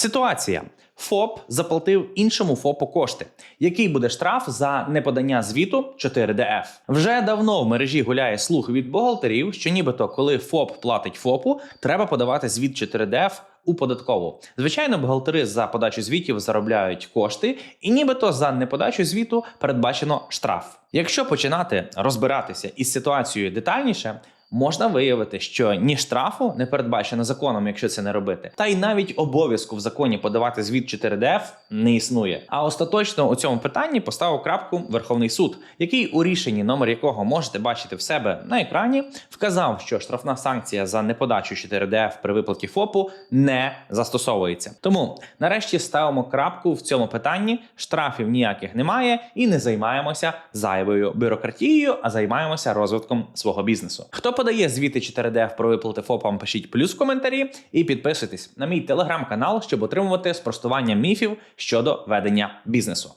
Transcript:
Ситуація. ФОП заплатив іншому ФОПу кошти. Який буде штраф за неподання звіту 4DF? Вже давно в мережі гуляє слух від бухгалтерів, що нібито коли ФОП платить ФОПу, треба подавати звіт 4DF у податкову. Звичайно, бухгалтери за подачу звітів заробляють кошти, і нібито за неподачу звіту передбачено штраф. Якщо починати розбиратися із ситуацією детальніше. Можна виявити, що ні штрафу не передбачено законом, якщо це не робити, та й навіть обов'язку в законі подавати звіт 4DF не існує. А остаточно у цьому питанні поставив крапку Верховний суд, який у рішенні, номер якого можете бачити в себе на екрані, вказав, що штрафна санкція за неподачу 4DF при виплаті ФОПу не застосовується. Тому нарешті ставимо крапку в цьому питанні. Штрафів ніяких немає, і не займаємося зайвою бюрократією, а займаємося розвитком свого бізнесу. Хто подає звіти 4DF про виплати ФОПам, пишіть плюс в коментарі і підписуйтесь на мій телеграм-канал, щоб отримувати спростування міфів щодо ведення бізнесу.